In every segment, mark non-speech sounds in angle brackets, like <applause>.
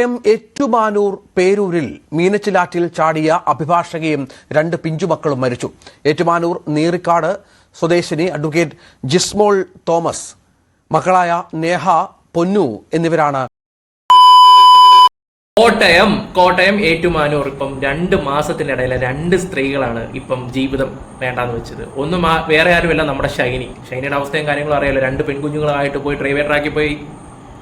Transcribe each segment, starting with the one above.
കോട്ടയം ഏറ്റുമാനൂർ പേരൂരിൽ മീനച്ചിലാറ്റിൽ ചാടിയ അഭിഭാഷകയും രണ്ട് പിഞ്ചുമക്കളും മരിച്ചു. ഏറ്റുമാനൂർ നീറിക്കാട് സ്വദേശിനി അഡ്വക്കേറ്റ് ജിസ്മോൾ തോമസ് മക്കളായ നേഹ പൊന്നു എന്നിവരാണ്. കോട്ടയം കോട്ടയം ഏറ്റുമാനൂർ ഇപ്പം രണ്ട് മാസത്തിനിടയിലെ രണ്ട് സ്ത്രീകളാണ് ഇപ്പം ജീവിതം വേണ്ടാന്ന് വെച്ചത്. ഒന്ന് വേറെ ആരുമല്ല നമ്മുടെ ഷൈനി. ഷൈനിയുടെ അവസ്ഥയും കാര്യങ്ങളും അറിയാലോ. രണ്ട് പെൺകുഞ്ഞുങ്ങളായിട്ട് പോയി ഡ്രൈവർ ട്രാക്കിൽ പോയി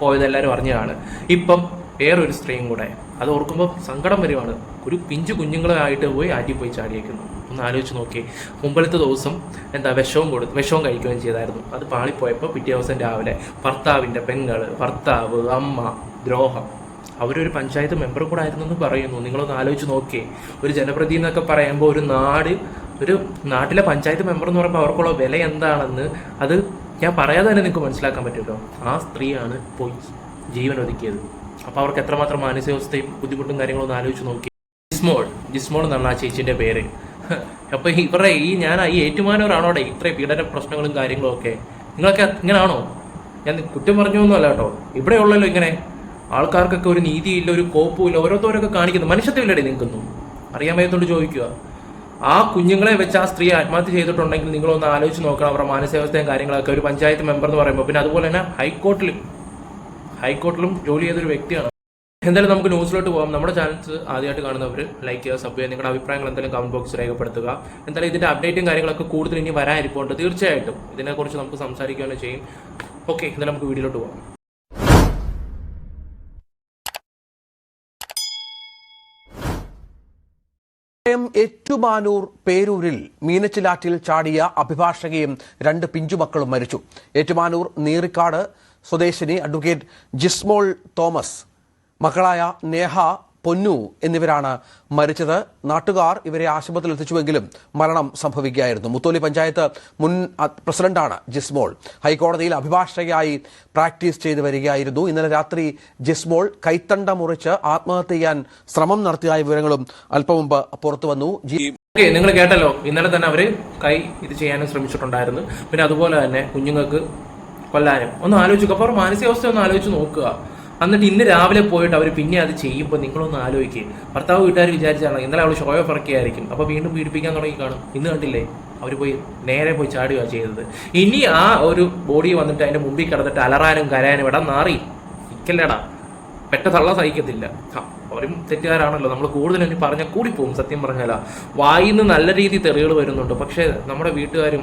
പോയത് എല്ലാവരും അറിഞ്ഞതാണ്. ഇപ്പം വേറൊരു സ്ത്രീയും കൂടെ. അത് ഓർക്കുമ്പോൾ സങ്കടം വരുവാണ്. ഒരു പിഞ്ചു കുഞ്ഞുങ്ങളായിട്ട് പോയി ആറ്റി പോയി ചാടിയേക്കുന്നു. ഒന്ന് ആലോചിച്ച് നോക്കി മുമ്പലത്തെ ദിവസം എന്താ വിഷവും കൊടുത്ത് വിഷവും കഴിക്കുകയും ചെയ്തായിരുന്നു. അത് പാളിപ്പോയപ്പോൾ പിറ്റേ ദിവസം രാവിലെ ഭർത്താവിന്റെ പെങ്ങൾ ഭർത്താവ് അമ്മ ദ്രോഹം. അവരൊരു പഞ്ചായത്ത് മെമ്പർ കൂടെ ആയിരുന്നു എന്ന് പറയുന്നു. നിങ്ങളൊന്ന് ആലോചിച്ച് നോക്കിയേ. ഒരു ജനപ്രതി എന്നൊക്കെ പറയുമ്പോൾ ഒരു നാട് ഒരു നാട്ടിലെ പഞ്ചായത്ത് മെമ്പർ എന്ന് പറയുമ്പോൾ അവർക്കുള്ള വില എന്താണെന്ന് അത് ഞാൻ പറയാതെ തന്നെ നിങ്ങൾക്ക് മനസ്സിലാക്കാൻ പറ്റുമല്ലോ. ആ സ്ത്രീയാണ് പോയി ജീവൻ ഒതുക്കിയത് അപ്പോൾ അവർക്ക് എത്രമാത്രം മാനസികാവസ്ഥയും ബുദ്ധിമുട്ടും കാര്യങ്ങളും ഒന്ന് ആലോചിച്ച് നോക്കി. ജിസ്മോൾ ജിസ്മോൾ എന്നാണ് ആ ചേച്ചിന്റെ പേര്. <laughs> അപ്പൊ ഇവരുടെ ഈ ഞാൻ ഈ ഏറ്റുമാനവരാണോ അവിടെ ഇത്രയും പീഡന പ്രശ്നങ്ങളും കാര്യങ്ങളും ഒക്കെ. നിങ്ങളൊക്കെ ഇങ്ങനാണോ? ഞാൻ കുറ്റം പറഞ്ഞു ഒന്നുമല്ല കേട്ടോ. ഇവിടെ ഉള്ളല്ലോ ഇങ്ങനെ. ആൾക്കാർക്കൊക്കെ ഒരു നീതിയില്ല ഒരു കോപ്പുമില്ല ഓരോരുത്തരൊക്കെ കാണിക്കുന്നു. മനുഷ്യത്വമില്ലടേ നിൽക്കുന്നു അറിയാൻ വയ്യത്തോണ്ട് ചോദിക്കുക. ആ കുഞ്ഞുങ്ങളെ വെച്ച് ആ സ്ത്രീ ആത്മഹത്യ ചെയ്തിട്ടുണ്ടെങ്കിൽ നിങ്ങളൊന്ന് ആലോചിച്ച് നോക്കണം. അവരുടെ മാനസികാവസ്ഥയും കാര്യങ്ങളൊക്കെ. ഒരു പഞ്ചായത്ത് മെമ്പർ എന്ന് പറയുമ്പോൾ പിന്നെ അതുപോലെ തന്നെ ഹൈക്കോർട്ടിലും ഹൈക്കോർട്ടിലും ജോലി ചെയ്തൊരു വ്യക്തിയാണ്. എന്തായാലും നമുക്ക് ന്യൂസിലോട്ട് പോകാം നമ്മുടെ ചാനൽസ് ആദ്യമായിട്ട് കാണുന്നവർ ലൈക്ക് ചെയ്യുക സബ് ചെയ്യുക നിങ്ങളുടെ അഭിപ്രായങ്ങൾ എന്തായാലും കമന്റ് ബോക്സിൽ രേഖപ്പെടുത്തുക. എന്തായാലും ഇതിന്റെ അപ്ഡേറ്റും കാര്യങ്ങളൊക്കെ കൂടുതൽ ഇനി വരാനിരിപ്പുണ്ട്. തീർച്ചയായിട്ടും ഇതിനെക്കുറിച്ച് നമുക്ക് സംസാരിക്കുകയാണ് ചെയ്യും. ഓക്കെ എന്തായാലും നമുക്ക് വീഡിയോയിലോട്ട് പോകാം കോട്ടയം ഏറ്റുമാനൂർ പേരൂരിൽ മീനച്ചിലാറ്റിൽ ചാടിയ അഭിഭാഷകയും രണ്ട് പിഞ്ചുമക്കളും മരിച്ചു. ഏറ്റുമാനൂർ നീറിക്കാട് സ്വദേശിനി അഡ്വക്കേറ്റ് ജിസ്മോൾ തോമസ് മക്കളായ നേഹ പൊന്നു എന്നിവരാണ് മരിച്ചത്. നാട്ടുകാർ ഇവരെ ആശുപത്രിയിൽ എത്തിച്ചുവെങ്കിലും മരണം സംഭവിക്കുകയായിരുന്നു. മുത്തോലി പഞ്ചായത്ത് മുൻ പ്രസിഡന്റാണ് ജിസ്മോൾ. ഹൈക്കോടതിയിൽ അഭിഭാഷകയായി പ്രാക്ടീസ് ചെയ്തു വരികയായിരുന്നു. ഇന്നലെ രാത്രി ജിസ്മോൾ കൈത്തണ്ട മുറിച്ച് ആത്മഹത്യ ചെയ്യാൻ ശ്രമം നടത്തിയ വിവരങ്ങളും അല്പം മുമ്പ് പുറത്തുവന്നു വന്നു. നിങ്ങൾ കേട്ടല്ലോ. ഇന്നലെ തന്നെ അവർ കൈ ഇത് ചെയ്യാനും ശ്രമിച്ചിട്ടുണ്ടായിരുന്നു. പിന്നെ അതുപോലെ തന്നെ കുഞ്ഞുങ്ങൾക്ക് കൊല്ലാനും. ഒന്ന് ആലോചിക്കുക അപ്പോൾ അവർ മാനസികാവസ്ഥ ഒന്ന് ആലോചിച്ച് നോക്കുക. എന്നിട്ട് ഇന്ന് രാവിലെ പോയിട്ട് അവർ പിന്നെ അത് ചെയ്യുമ്പോൾ നിങ്ങളൊന്ന് ആലോചിക്കുക ഭർത്താവ് വീട്ടുകാർ വിചാരിച്ചാണ് ഇന്നലെ അവൾ ഷോയോ ഇറക്കിയായിരിക്കും. അപ്പോൾ വീണ്ടും പീഡിപ്പിക്കാൻ തുടങ്ങി കാണും. ഇന്ന് കണ്ടില്ലേ? അവർ പോയി നേരെ പോയി ചാടുകയാണ് ചെയ്തത്. ഇനി ആ ഒരു ബോഡി വന്നിട്ട് അതിന്റെ മുമ്പിൽ കിടന്നിട്ട് അലറാനും കരയാനും ഇവിടെ നാറി. ഇക്കല്ലടാ പെട്ട തള്ള സഹിക്കത്തില്ല. അവരും തെറ്റുകാരാണല്ലോ. നമ്മൾ കൂടുതൽ ഇനി പറഞ്ഞാൽ കൂടിപ്പോവും സത്യം പറഞ്ഞാലാ. വായിന്ന് നല്ല രീതിയിൽ തെറികൾ വരുന്നുണ്ട്. പക്ഷേ നമ്മുടെ വീട്ടുകാരും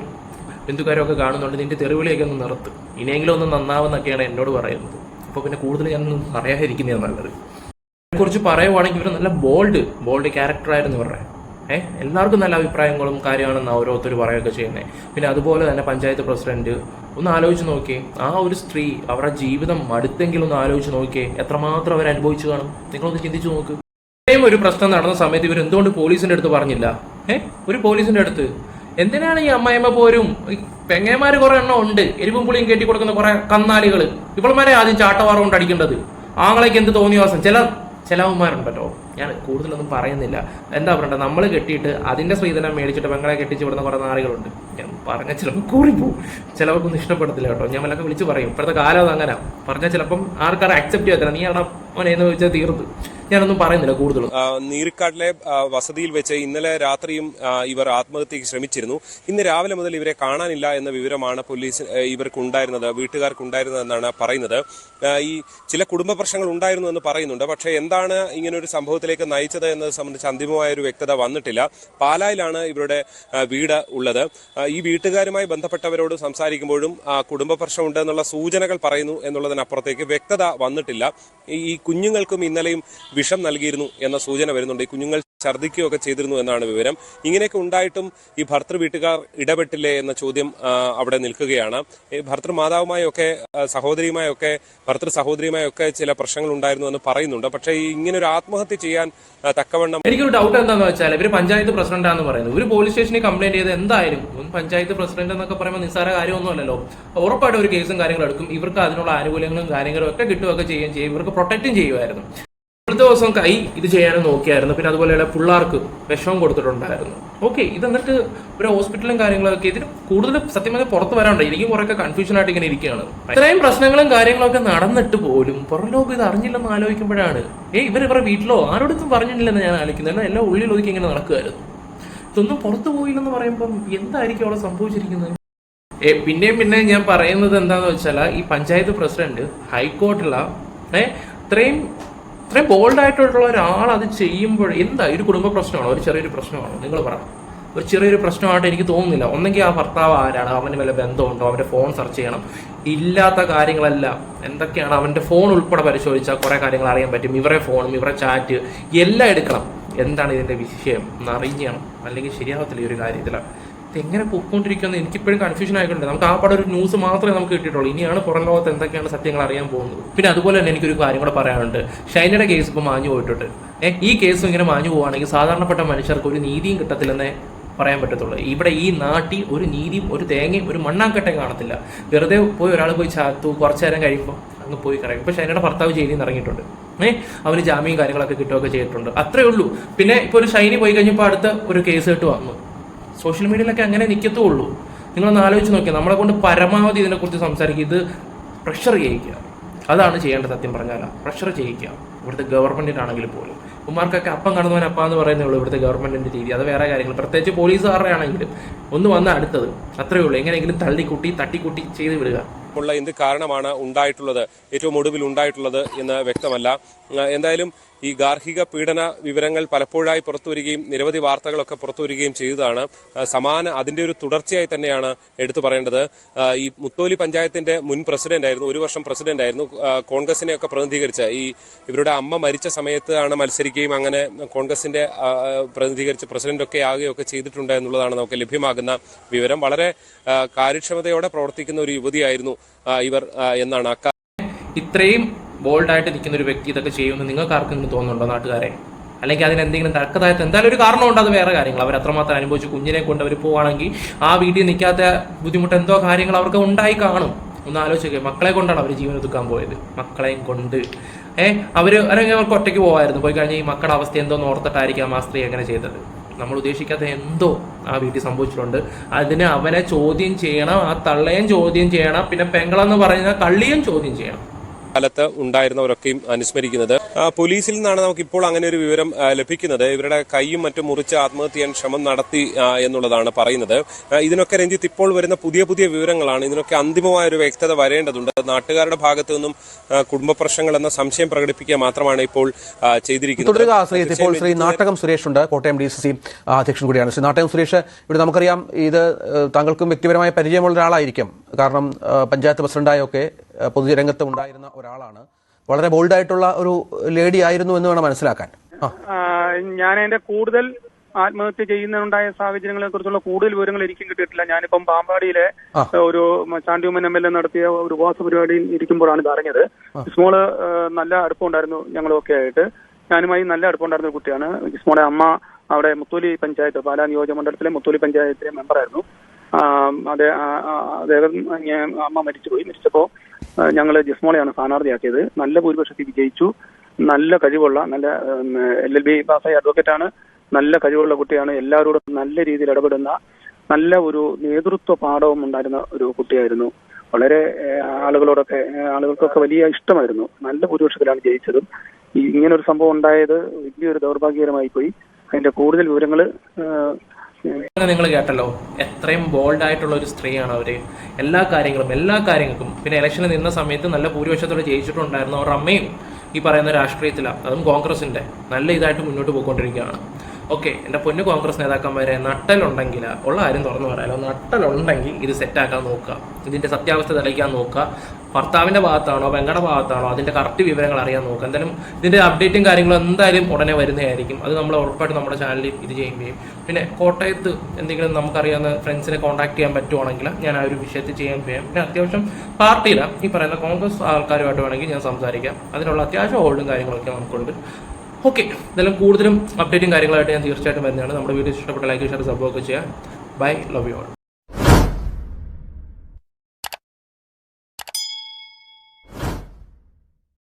ബന്ധുക്കാരും ഒക്കെ കാണുന്നുണ്ട് നിന്റെ തെറിവിളിയൊക്കെ ഒന്ന് നിർത്ത്. ഇനിയെങ്കിലും ഒന്ന് നന്നാവുന്നൊക്കെയാണ് എന്നോട് പറയുന്നത്. അപ്പോൾ പിന്നെ കൂടുതൽ ഞാനൊന്നും പറയാതിരിക്കുന്നതാണ് നല്ലത്. കുറിച്ച് പറയുവാണെങ്കിൽ ഇവർ നല്ല ബോൾഡ് ബോൾഡ് ക്യാരക്ടറായിരുന്നു ഇവരുടെ. ഏഹ് എല്ലാവർക്കും നല്ല അഭിപ്രായങ്ങളും കാര്യമാണെന്ന് ഓരോരുത്തർ പറയുകയൊക്കെ ചെയ്യുന്നത് പിന്നെ അതുപോലെ തന്നെ പഞ്ചായത്ത് പ്രസിഡന്റ് ഒന്ന് ആലോചിച്ച് നോക്കിയേ. ആ ഒരു സ്ത്രീ അവരുടെ ജീവിതം അടുത്തെങ്കിലും ഒന്ന് ആലോചിച്ച് നോക്കിയേ. എത്രമാത്രം അവർ അനുഭവിച്ചു കാണും? നിങ്ങളൊന്ന് ചിന്തിച്ചു നോക്ക്. ഇത്രയും ഒരു പ്രശ്നം നടന്ന സമയത്ത് ഇവർ എന്തുകൊണ്ട് പോലീസിന്റെ അടുത്ത് പറഞ്ഞില്ല? ഏ? ഒരു പോലീസിന്റെ അടുത്ത്. എന്തിനാണ് ഈ അമ്മായിമ്മ പോരും? ഈ പെങ്ങന്മാര് കുറെ എണ്ണം ഉണ്ട്. എരിവും പുളിയും കെട്ടി കൊടുക്കുന്ന കുറെ കന്നാളികൾ ഇവൾമാരെ ആദ്യം ചാട്ടവാറ കൊണ്ട് അടിക്കേണ്ടത് ആങ്ങളേക്ക് എന്ത് തോന്നിയ ചില ചിലവന്മാരുണ്ടല്ലോ ഞാൻ കൂടുതലൊന്നും പറയുന്നില്ല. എന്താ പറയണ്ട? നമ്മൾ കെട്ടിയിട്ട് അതിന്റെ സ്ത്രീധനം മേടിച്ചിട്ട് പെങ്ങളെ കെട്ടിച്ച് വിടുന്ന കുറെ നാളുകളുണ്ട് ഞാൻ പറഞ്ഞ ചിലപ്പോൾ കൂറിപ്പോവും. ചിലവർക്കൊന്നും ഇഷ്ടപ്പെടത്തില്ല കേട്ടോ. ഞാൻ വല്ലൊക്കെ വിളിച്ച് പറയും. ഇപ്പോഴത്തെ കാലം അങ്ങനെ പറഞ്ഞാൽ ചിലപ്പം ആൾക്കാരെ അക്സെപ്റ്റ് ചെയ്യത്തില്ല. നീ അവിടെ എന്ന് ചോദിച്ചാൽ തീർത്ത്. ഞാനൊന്നും പറയുന്നില്ല കൂടുതലും. നീരിക്കാട്ടിലെ വസതിയിൽ വെച്ച് ഇന്നലെ രാത്രിയും ഇവർ ആത്മഹത്യക്ക് ശ്രമിച്ചിരുന്നു. ഇന്ന് രാവിലെ മുതൽ ഇവരെ കാണാനില്ല എന്ന വിവരമാണ് പോലീസ് ഇവർക്ക് ഇവർക്കുണ്ടായിരുന്നത് വീട്ടുകാർക്ക് എന്നാണ് പറയുന്നത് ഈ ചില കുടുംബ പ്രശ്നങ്ങൾ ഉണ്ടായിരുന്നു എന്ന് പറയുന്നുണ്ട്. പക്ഷേ എന്താണ് ഇങ്ങനെ ഒരു സംഭവത്തിലേക്ക് നയിച്ചത് എന്നത് സംബന്ധിച്ച് അന്തിമമായ ഒരു വ്യക്തത വന്നിട്ടില്ല. പാലായിലാണ് ഇവരുടെ വീട് ഉള്ളത്. ഈ വീട്ടുകാരുമായി ബന്ധപ്പെട്ടവരോട് സംസാരിക്കുമ്പോഴും കുടുംബ പ്രശ്നമുണ്ട് എന്നുള്ള സൂചനകൾ പറയുന്നു എന്നുള്ളതിനപ്പുറത്തേക്ക് വ്യക്തത വന്നിട്ടില്ല. ഈ കുഞ്ഞുങ്ങൾക്കും ഇന്നലെയും വിഷം നൽകിയിരുന്നു എന്ന സൂചന വരുന്നുണ്ട്. ഈ കുഞ്ഞുങ്ങൾ ഛർദ്ദിക്കുകയൊക്കെ ചെയ്തിരുന്നു എന്നാണ് വിവരം. ഇങ്ങനെയൊക്കെ ഉണ്ടായിട്ടും ഈ ഭർത്തൃ വീട്ടുകാർ ഇടപെട്ടില്ലേ എന്ന ചോദ്യം അവിടെ നിൽക്കുകയാണ്. ഈ ഭർത്തൃ മാതാവുമായൊക്കെ സഹോദരിയുമായൊക്കെ ഭർത്തൃ സഹോദരിയുമായൊക്കെ ചില പ്രശ്നങ്ങൾ ഉണ്ടായിരുന്നു എന്ന് പറയുന്നുണ്ട്. പക്ഷേ ഇങ്ങനെ ഒരു ആത്മഹത്യ ചെയ്യാൻ തക്കവണ്ണം എനിക്കൊരു ഡൗട്ട് എന്താണെന്ന് വെച്ചാൽ ഇവർ പഞ്ചായത്ത് പ്രസിഡന്റാന്ന് പറയുന്നത്. ഒരു പോലീസ് സ്റ്റേഷനിൽ കംപ്ലൈന്റ് ചെയ്ത് എന്തായാലും പഞ്ചായത്ത് പ്രസിഡന്റ് എന്നൊക്കെ പറയുമ്പോൾ നിസ്സാര കാര്യമൊന്നുമല്ലല്ലോ. ഉറപ്പായിട്ട് ഒരു കേസും കാര്യങ്ങളും എടുക്കും. ഇവർക്ക് അതിനുള്ള ആനുകൂല്യങ്ങളും കാര്യങ്ങളും ഒക്കെ കിട്ടുകയൊക്കെ ചെയ്യുകയും ചെയ്യും. ഇവർക്ക് പ്രൊട്ടക്റ്റും ചെയ്യുമായിരുന്നു. അടുത്ത ദിവസം കൈ ഇത് ചെയ്യാനും നോക്കിയായിരുന്നു. പിന്നെ അതുപോലെ പിള്ളേർക്ക് വിഷമം കൊടുത്തിട്ടുണ്ടായിരുന്നു. ഓക്കെ ഇത് എന്നിട്ട് ഒരു ഹോസ്പിറ്റലും കാര്യങ്ങളൊക്കെ ഇതിന് കൂടുതൽ സത്യം പറഞ്ഞാൽ പുറത്ത് വരാണ്ട് എനിക്ക് കുറെയൊക്കെ കൺഫ്യൂഷൻ ആയിട്ട് ഇങ്ങനെ ഇരിക്കുകയാണ്. ഇത്രയും പ്രശ്നങ്ങളും കാര്യങ്ങളൊക്കെ നടന്നിട്ട് പോലും പുറം ലോകം ഇത് അറിഞ്ഞില്ലെന്ന് ആലോചിക്കുമ്പോഴാണ്. ഏ ഇവർ ഇവരുടെ വീട്ടിലോ ആരോടൊന്നും പറഞ്ഞിട്ടില്ലെന്ന് ഞാൻ ആലോചിക്കുന്നത് എല്ലാം ഉള്ളിൽ ഒതുക്കി ഇങ്ങനെ നടക്കുമായിരുന്നു ഇതൊന്നും പുറത്തു പോയില്ലെന്ന് പറയുമ്പം എന്തായിരിക്കും അവിടെ സംഭവിച്ചിരിക്കുന്നത്? പിന്നെയും പിന്നെ ഞാൻ പറയുന്നത് എന്താന്ന് വെച്ചാൽ ഈ പഞ്ചായത്ത് പ്രസിഡന്റ് ഹൈക്കോർട്ടില ഏ ഇത്രയും ഇത്രയും ബോൾഡ് ആയിട്ടുള്ള ഒരാൾ അത് ചെയ്യുമ്പോൾ എന്താ? ഒരു കുടുംബ പ്രശ്നമാണോ? ഒരു ചെറിയൊരു പ്രശ്നമാണോ? നിങ്ങൾ പറ. ഒരു ചെറിയൊരു പ്രശ്നമായിട്ട് എനിക്ക് തോന്നുന്നില്ല. ഒന്നെങ്കിൽ ആ ഭർത്താവ് ആരാണ്? അവന് വല്ല ബന്ധമുണ്ടോ? അവന്റെ ഫോൺ സെർച്ച് ചെയ്യണം. ഇല്ലാത്ത കാര്യങ്ങളെല്ലാം. എന്തൊക്കെയാണ് അവന്റെ ഫോൺ ഉൾപ്പെടെ പരിശോധിച്ചാൽ കുറെ കാര്യങ്ങൾ അറിയാൻ പറ്റും. ഇവരെ ഫോണും ഇവരെ ചാറ്റ് എല്ലാം എടുക്കണം. എന്താണ് ഇതിന്റെ വിഷയം? എന്നറിയണം അല്ലെങ്കിൽ ശരിയാവത്തില്ല ഈ ഒരു കാര്യത്തിൽ എങ്ങനെ പൊക്കോണ്ടിരിക്കുന്നത് എനിക്കിപ്പോഴും കൺഫ്യൂഷൻ ആയിട്ടുണ്ട്. നമുക്ക് ആ പടം ഒരു ന്യൂസ് മാത്രമേ നമുക്ക് കിട്ടിയിട്ടുള്ളൂ. ഇനിയാണ് പുറം ലോകത്ത് എന്തൊക്കെയാണ് സത്യങ്ങൾ അറിയാൻ പോകുന്നത്. പിന്നെ അതുപോലെ തന്നെ എനിക്കൊരു കാര്യം കൂടെ പറയാനുണ്ട്. ഷൈനയുടെ കേസ് ഇപ്പോൾ മാഞ്ഞു പോയിട്ടുണ്ട്. ഈ കേസ് ഇങ്ങനെ മാഞ്ഞു പോവുകയാണെങ്കിൽ സാധാരണപ്പെട്ട മനുഷ്യർക്ക് ഒരു നീതിയും കിട്ടത്തില്ലെന്നേ പറയാൻ പറ്റത്തുള്ളൂ. ഇവിടെ ഈ നാട്ടിൽ ഒരു നീതിയും ഒരു തേങ്ങയും ഒരു മണ്ണാങ്കട്ടയും കാണത്തില്ല. വെറുതെ പോയി ഒരാൾ പോയി ചാത്തു കുറച്ചു നേരം കഴിയുമ്പോൾ അങ്ങ് പോയി കറങ്ങും ഇപ്പൊ ഷൈനയുടെ ഭർത്താവ് ജയിലിൽ നിന്ന് ഇറങ്ങിയിട്ടുണ്ട്. ഏഹ് അവന് ജാമ്യം കാര്യങ്ങളൊക്കെ കിട്ടുകയൊക്കെ ചെയ്തിട്ടുണ്ട്. അത്രേ ഉള്ളൂ. പിന്നെ ഇപ്പോൾ ഒരു ഷൈനി പോയി കഴിഞ്ഞപ്പോൾ അടുത്ത ഒരു കേസ് കേട്ട് വന്നു. സോഷ്യൽ മീഡിയയിലൊക്കെ അങ്ങനെ നിൽക്കത്തുള്ളൂ നിങ്ങളൊന്ന് ആലോചിച്ച് നോക്കിയാൽ നമ്മളെ കൊണ്ട് പരമാവധി ഇതിനെക്കുറിച്ച് സംസാരിക്കുക ഇത് പ്രഷർ ചെയ്യിക്കുക. അതാണ് ചെയ്യേണ്ടത് സത്യം പറഞ്ഞാൽ. പ്രഷർ ചെയ്യിക്കുക. ഇവിടുത്തെ ഗവൺമെന്റിനാണെങ്കിൽ പോലും. ഉമ്മാർക്കൊക്കെ അപ്പം കാണുന്നവൻ അപ്പം എന്ന് പറയുന്നേ ഉള്ളൂ ഇവിടുത്തെ ഗവൺമെന്റിന്റെ രീതി. അത് വേറെ കാര്യങ്ങൾ. പ്രത്യേകിച്ച് പോലീസുകാരുടെ ആണെങ്കിലും ഒന്ന് വന്ന അടുത്തത്. അത്രയേ ഉള്ളൂ. എങ്ങനെയെങ്കിലും തള്ളിക്കൂട്ടി തട്ടിക്കൂട്ടി ചെയ്ത് വിടുക. ഉള്ള എന്ത് കാരണമാണ് ഉണ്ടായിട്ടുള്ളത്? ഏറ്റവും ഒടുവിൽ ഉണ്ടായിട്ടുള്ളത് എന്ന് വ്യക്തമല്ല. എന്തായാലും ഈ ഗാർഹിക പീഡന വിവരങ്ങൾ പലപ്പോഴായി പുറത്തു വരികയും നിരവധി വാർത്തകളൊക്കെ പുറത്തു വരികയും ചെയ്തതാണ് സമാന അതിന്റെ ഒരു തുടർച്ചയായി തന്നെയാണ് എടുത്തു പറയേണ്ടത്. ഈ മുത്തോലി പഞ്ചായത്തിന്റെ മുൻ പ്രസിഡന്റ് ആയിരുന്നു ഒരു വർഷം പ്രസിഡന്റ് ആയിരുന്നു കോൺഗ്രസിനെയൊക്കെ പ്രതിനിധീകരിച്ച ഈ ഇവരുടെ അമ്മ മരിച്ച സമയത്താണ് മത്സരിക്കുകയും അങ്ങനെ കോൺഗ്രസിന്റെ പ്രതിനിധീകരിച്ച് പ്രസിഡന്റൊക്കെ ആകുകയൊക്കെ ചെയ്തിട്ടുണ്ട് എന്നുള്ളതാണ് നമുക്ക് ലഭ്യമാകുന്ന വിവരം. വളരെ കാര്യക്ഷമതയോടെ പ്രവർത്തിക്കുന്ന ഒരു യുവതിയായിരുന്നു ഇവർ എന്നാണ് അക്ക ഇത്രയും ബോൾഡായിട്ട് നിൽക്കുന്ന ഒരു വ്യക്തി ഇതൊക്കെ ചെയ്യുമെന്ന് നിങ്ങൾക്ക് ആർക്കെങ്കിലും തോന്നുന്നുണ്ടോ നാട്ടുകാരെ? അല്ലെങ്കിൽ അതിന് എന്തെങ്കിലും എന്തായാലും ഒരു കാരണമുണ്ട് അത് വേറെ കാര്യങ്ങൾ. അവർ അത്രമാത്രം അനുഭവിച്ച് കുഞ്ഞിനെ കൊണ്ട് അവർ പോവുകയാണെങ്കിൽ ആ വീട്ടിൽ നിൽക്കാത്ത ബുദ്ധിമുട്ട് എന്തോ കാര്യങ്ങൾ അവർക്ക് ഉണ്ടായി കാണും. ഒന്ന് ആലോചിക്കുക മക്കളെ കൊണ്ടാണ് അവർ ജീവൻ ഒതുക്കാൻ പോയത്. മക്കളെയും കൊണ്ട്. ഏഹ് അവർ അല്ലെങ്കിൽ അവർക്ക് ഒറ്റയ്ക്ക് പോകായിരുന്നു പോയി കഴിഞ്ഞാൽ ഈ മക്കളുടെ അവസ്ഥ എന്തോ ഓർത്തിട്ടായിരിക്കാം ആ സ്ത്രീ അങ്ങനെ ചെയ്തത്? നമ്മൾ ഉദ്ദേശിക്കാത്ത എന്തോ ആ വീട്ടിൽ സംഭവിച്ചിട്ടുണ്ട്. അതിന് അവനെ ചോദ്യം ചെയ്യണം ആ തള്ളയും ചോദ്യം ചെയ്യണം പിന്നെ പെങ്ങളെന്ന് പറയുന്ന കള്ളിയും ചോദ്യം ചെയ്യണം. കാലത്ത് ഉണ്ടായിരുന്നവരൊക്കെയും അനുസ്മരിക്കുന്നത്. പോലീസിൽ നിന്നാണ് നമുക്ക് ഇപ്പോൾ അങ്ങനെ ഒരു വിവരം ലഭിക്കുന്നത്. ഇവരുടെ കൈയും മറ്റും മുറിച്ച് ആത്മഹത്യ ചെയ്യാൻ ശ്രമം നടത്തി എന്നുള്ളതാണ് പറയുന്നത്. ഇതിനൊക്കെ രഞ്ജിത്ത് ഇപ്പോൾ വരുന്ന പുതിയ പുതിയ വിവരങ്ങളാണ്. ഇതിനൊക്കെ അന്തിമമായ ഒരു വ്യക്തത വരേണ്ടതുണ്ട്. നാട്ടുകാരുടെ ഭാഗത്തു നിന്നും കുടുംബ പ്രശ്നങ്ങൾ എന്ന സംശയം പ്രകടിപ്പിക്കുക മാത്രമാണ് ഇപ്പോൾ ചെയ്തിരിക്കുന്നത്. തുടരുക ശ്രീ ഇപ്പോൾ ശ്രീ നാട്ടകം സുരേഷ് ഉണ്ട് കോട്ടയം ഡി സി സി അധ്യക്ഷൻ കൂടിയാണ്. ശ്രീ നാട്ടകം സുരേഷ് ഇവിടെ നമുക്കറിയാം ഇത് താങ്കൾക്കും വ്യക്തിപരമായ പരിചയമുള്ള ഒരാളായിരിക്കും. കാരണം പഞ്ചായത്ത് പ്രസിഡന്റായൊക്കെ ഏഹ്, പൊതുരംഗത്ത് ഉണ്ടായിരുന്ന ഒരാളാണ്. വളരെ ബോൾഡായിട്ടുള്ള ഒരു ലേഡി ആയിരുന്നു എന്ന് വേണം മനസ്സിലാക്കാൻ. ഞാൻ എന്റെ കൂടുതൽ ആത്മഹത്യ ചെയ്യുന്നുണ്ടായ സാഹചര്യങ്ങളെ കുറിച്ചുള്ള കൂടുതൽ വിവരങ്ങൾ എനിക്കും കിട്ടിയിട്ടില്ല. ഞാനിപ്പം പാമ്പാടിയിലെ. ഒരു ചാണ്ടിയുമ്മൻ എം എൽ എ നടത്തിയ ഒരു ഉപവാസ പരിപാടിയിൽ ഇരിക്കുമ്പോഴാണ് ഇത് അറിഞ്ഞത്. ഇസ്മോൾ നല്ല അടുപ്പമുണ്ടായിരുന്നു ഞങ്ങളൊക്കെ ആയിട്ട്. ഞാനുമായി നല്ല അടുപ്പമുണ്ടായിരുന്ന ഒരു കുട്ടിയാണ്. ഇസ്മോളെ അമ്മ അവിടെ മുത്തോലി പഞ്ചായത്ത് പാലാ നിയോജക മണ്ഡലത്തിലെ മുത്തോലി പഞ്ചായത്തിലെ മെമ്പറായിരുന്നു അദ്ദേഹം അമ്മ മരിച്ചുപോയി. മരിച്ചപ്പോ ഞങ്ങൾ ജിസ്മോളെയാണ് സ്ഥാനാർത്ഥിയാക്കിയത്. നല്ല ഭൂരിപക്ഷത്തിൽ വിജയിച്ചു. നല്ല കഴിവുള്ള നല്ല എൽ എൽ ബി അഡ്വക്കേറ്റ് ആണ് നല്ല കഴിവുള്ള കുട്ടിയാണ്. എല്ലാവരോടും നല്ല രീതിയിൽ ഇടപെടുന്ന നല്ല ഒരു നേതൃത്വ പാഠവും ഉണ്ടായിരുന്ന ഒരു കുട്ടിയായിരുന്നു. വളരെ ആളുകളോടൊക്കെ ആളുകൾക്കൊക്കെ വലിയ ഇഷ്ടമായിരുന്നു. നല്ല ഭൂരിപക്ഷത്തിലാണ് ജയിച്ചതും. ഇങ്ങനെ ഒരു സംഭവം ഉണ്ടായത് വലിയൊരു ദൗർഭാഗ്യകരമായി പോയി. അതിന്റെ കൂടുതൽ വിവരങ്ങൾ നിങ്ങൾ കേട്ടല്ലോ. എത്രയും ബോൾഡ് ആയിട്ടുള്ള ഒരു സ്ത്രീയാണ് അവർ. എല്ലാ കാര്യങ്ങളും എല്ലാ കാര്യങ്ങൾക്കും. പിന്നെ ഇലക്ഷന് നിന്ന സമയത്ത് നല്ല ഭൂരിപക്ഷത്തോടെ ജയിച്ചിട്ടുണ്ടായിരുന്നു അവരുടെ അമ്മയും ഈ പറയുന്ന രാഷ്ട്രീയത്തിലാണ് അതും കോൺഗ്രസിന്റെ നല്ല ഇതായിട്ട് മുന്നോട്ട് പോയിക്കൊണ്ടിരിക്കുകയാണ്. ഓക്കെ എന്റെ പൊന്നു കോൺഗ്രസ് നേതാക്കന്മാരെ നട്ടലുണ്ടെങ്കിൽ ഉള്ള ആരും തുറന്നു പറയാലോ. നട്ടലുണ്ടെങ്കിൽ ഇത് സെറ്റാക്കാൻ നോക്കുക. ഇതിന്റെ സത്യാവസ്ഥ തെളിയിക്കാൻ നോക്കുക. ഭർത്താവിന്റെ ഭാഗത്താണോ പെങ്ങളുടെ ഭാഗത്താണോ അതിന്റെ കറക്റ്റ് വിവരങ്ങൾ അറിയാൻ നോക്കുക. എന്തായാലും ഇതിന്റെ അപ്ഡേറ്റും കാര്യങ്ങളും എന്തായാലും ഉടനെ വരുന്നതായിരിക്കും. അത് നമ്മൾ ഉറപ്പായിട്ട് നമ്മുടെ ചാനലിൽ ഇത് ചെയ്യുകയും പിന്നെ കോട്ടയത്ത് എന്തെങ്കിലും നമുക്കറിയാവുന്ന ഫ്രണ്ട്സിനെ കോൺടാക്ട് ചെയ്യാൻ പറ്റുവാണെങ്കിൽ ഞാൻ ആ ഒരു വിഷയത്തിൽ ചെയ്യാൻ ചെയ്യാം പിന്നെ അത്യാവശ്യം പാർട്ടിയിലാണ് ഈ പറയുന്ന കോൺഗ്രസ് ആൾക്കാരുമായിട്ട് വേണമെങ്കിൽ ഞാൻ സംസാരിക്കാം. അതിനുള്ള അത്യാവശ്യം ഹോൾഡും കാര്യങ്ങളൊക്കെ നമുക്കുണ്ട്. ഓക്കെ എന്തായാലും കൂടുതലും അപ്ഡേറ്റും കാര്യങ്ങളായിട്ട് ഞാൻ തീർച്ചയായിട്ടും വരുന്നതാണ്. നമ്മുടെ വീഡിയോ ഇഷ്ടപ്പെട്ട ലൈക്ക് ഷെയർ സബ്ബൊക്കെ ചെയ്യാം ബൈ ലവ് യു ഓൾ